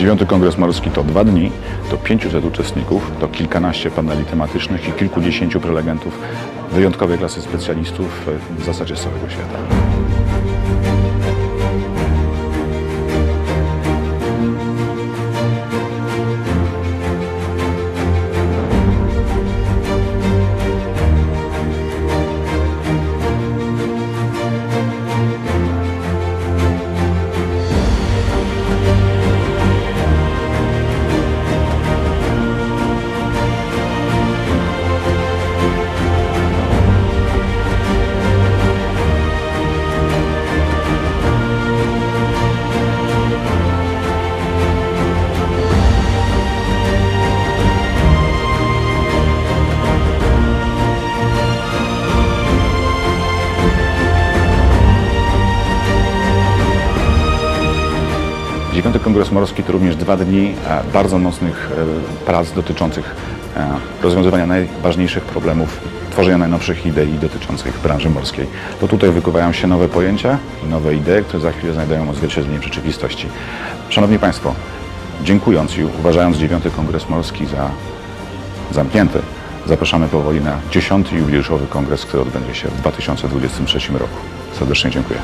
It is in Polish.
Dziewiąty Kongres Morski to dwa dni, to 500 uczestników, to kilkanaście paneli tematycznych i kilkudziesięciu prelegentów wyjątkowej klasy specjalistów w zasadzie z całego świata. Dziewiąty Kongres Morski to również dwa dni e, bardzo mocnych e, prac dotyczących e, rozwiązywania najważniejszych problemów, tworzenia najnowszych idei dotyczących branży morskiej. To tutaj wykuwają się nowe pojęcia i nowe idee, które za chwilę znajdują odzwierciedlenie w rzeczywistości. Szanowni Państwo, dziękując i uważając Dziewiąty Kongres Morski za zamknięty, zapraszamy powoli na 10. jubileuszowy kongres, który odbędzie się w 2023 roku. Serdecznie dziękuję.